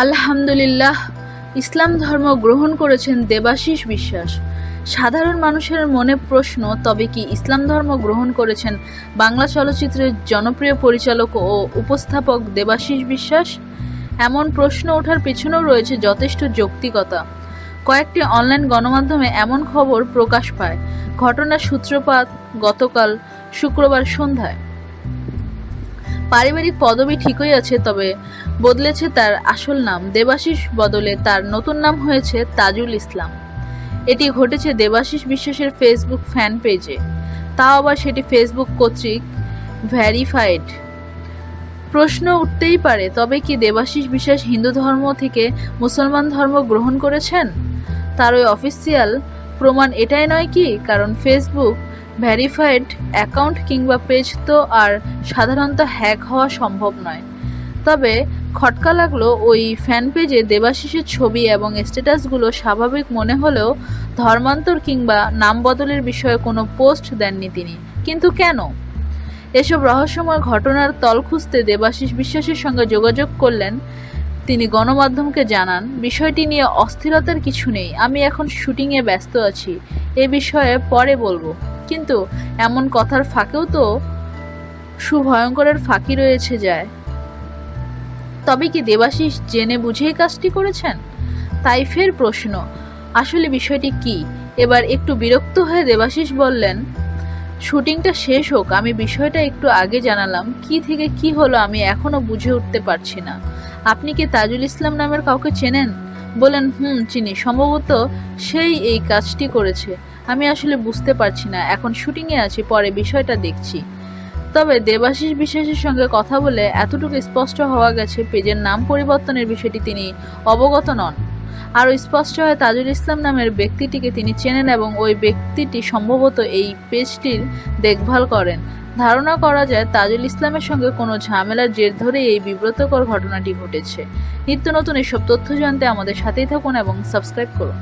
আলহামদুলিল্লাহ, ইসলাম ধর্ম গ্রহণ করেছেন দেবাশিস বিশ্বাস। সাধারণ মানুষের মনে প্রশ্ন, তবে কি ইসলাম ধর্ম গ্রহণ করেছেন বাংলা চলচ্চিত্রের জনপ্রিয় পরিচালক ও উপস্থাপক দেবাশিস বিশ্বাস? এমন প্রশ্ন ওঠার পেছনেও রয়েছে যথেষ্ট যৌক্তিকতা। কয়েকটি অনলাইন গণমাধ্যমে এমন খবর প্রকাশ পায়। ঘটনার সূত্রপাত গতকাল শুক্রবার সন্ধ্যায়। পারিবারিক পদবি ঠিকই আছে, তবে বদলেছে তার আসল নাম। দেবাশিস বদলে তার নতুন নাম হয়েছে তাজুল ইসলাম। এটি ঘটেছে দেবাশিস বিশ্বাসের ফেসবুক ফ্যান পেজে তাও আবার সেটি ফেসবুক কর্তৃক ভ্যারিফাইড প্রশ্ন উঠতেই পারে, তবে কি দেবাশিস বিশ্বাস হিন্দু ধর্ম থেকে মুসলমান ধর্ম গ্রহণ করেছেন? তার ওই অফিসিয়াল প্রমাণ এটাই নয় কি? কারণ ফেসবুক ভ্যারিফাইড অ্যাকাউন্ট কিংবা পেজ তো আর সাধারণত হ্যাক হওয়া সম্ভব নয়। তবে খটকা লাগল ওই ফ্যান পেজে দেবাশিসের ছবি এবং স্ট্যাটাসগুলো স্বাভাবিক মনে হলেও ধর্মান্তর কিংবা নাম বদলের বিষয়ে কোনো পোস্ট দেননি তিনি। কিন্তু কেন? এসব রহস্যময় ঘটনার তল খুঁজতে দেবাশিস বিশ্বাসের সঙ্গে যোগাযোগ করলেন তিনি গণমাধ্যমকে জানান, বিষয়টি নিয়ে অস্থিরতার কিছু নেই, আমি এখন শুটিংয়ে ব্যস্ত আছি। এ বিষয়ে পরে বলব। কিন্তু এমন কথার ফাঁকেও তো সুভয়ঙ্করের ফাঁকি রয়েছে যায়। তবে কি দেবাশিস জেনে বুঝেই কাজটি করেছেন? তাই ফের প্রশ্ন, আসলে বিষয়টি কি? এবার একটু বিরক্ত হয়ে দেবাশিস বললেন, শুটিংটা শেষ হোক, আমি বিষয়টা একটু আগে জানালাম। কি থেকে কি হলো আমি এখনও বুঝে উঠতে পারছি না। আপনি কি তাজুল ইসলাম নামের কাউকে চেনেন? বলেন হুম, চিনি। সম্ভবত সেই এই কাজটি করেছে। আমি আসলে বুঝতে পারছি না। এখন শুটিংয়ে আছি, পরে বিষয়টা দেখছি। তবে দেবাশিস বিশ্বাসের সঙ্গে কথা বলে এতটুকু স্পষ্ট হওয়া গেছে পেজের নাম পরিবর্তনের বিষয়টি তিনি অবগত নন। আরও স্পষ্ট হয়, তাজুল ইসলাম নামের ব্যক্তিটিকে তিনি চেনেন এবং ওই ব্যক্তিটি সম্ভবত এই পেজটির দেখভাল করেন। ধারণা করা যায় তাজুল ইসলামের সঙ্গে কোনো ঝামেলার জের ধরে এই বিব্রতকর ঘটনাটি ঘটেছে। নিত্য নতুন এসব তথ্য জানতে আমাদের সাথেই থাকুন এবং সাবস্ক্রাইব করুন।